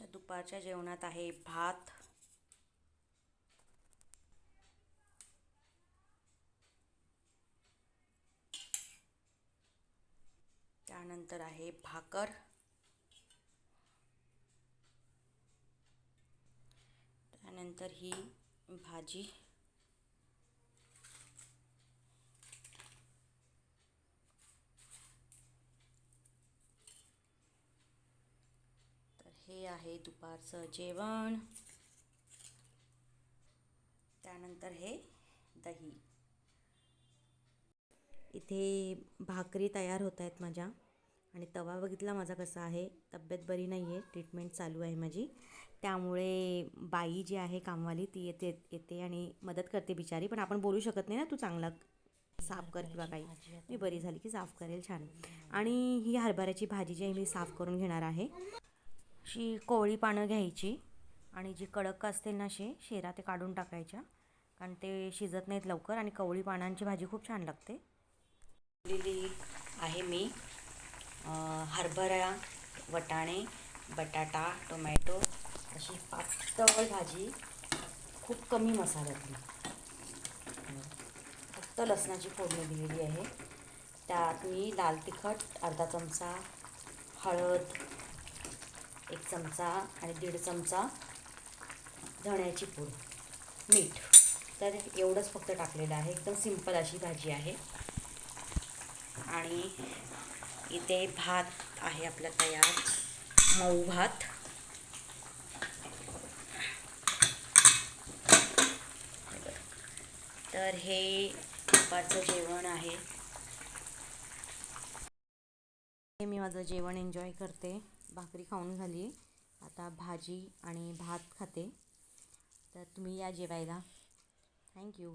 आजच्या दुपारच्या जेवणात आहे भात. त्यानंतर आहे भाकर. त्यानंतर ही भाजी तर हे आहे दुपारचं जेवण. त्यानंतर हे दही. इथे भाकरी तयार होत आहेत माझ्या. आणि तवा बघितला माझा कसा आहे. तब्येत बरी नाही आहे ट्रीटमेंट चालू आहे माझी. त्यामुळे बाई जी आहे कामवाली ती येते येते आणि मदत करते बिचारी. पण आपण बोलू शकत नाही ना तू चांगला साफ कर किंवा काही. मी बरी झाली की साफ करेल छान. आणि ही हरभऱ्याची भाजी जी आहे मी साफ करून घेणार आहे. अशी कोवळी पानं घ्यायची आणि जी कडक असतील ना शे शेरा ते काढून टाकायच्या. कारण ते शिजत नाहीत लवकर आणि कवळी पानांची भाजी खूप छान लागते. लिली आहे मी हरभरा वटाणे बटाटा टोमॅटो अशी पातळ भाजी खूप कमी मसाल्यातली. फक्त लसणाची फोडणी दिलेली आहे. त्यात मी लाल तिखट अर्धा चमचा हळद एक चमचा आणि दीड चमचा धण्याची पूड मीठ. तर एवढंच फक्त टाकलेलं आहे. एकदम सिंपल अशी भाजी आहे. आणि इथे भात आहे आपला तयार. मऊ भात. तर हे दुपारचं जेवण आहे. हे मी माझं जेवण एन्जॉय करते. भाकरी खाऊन झाली. आता भाजी आणि भात खाते. तर तुम्ही या जेवायला. थँक्यू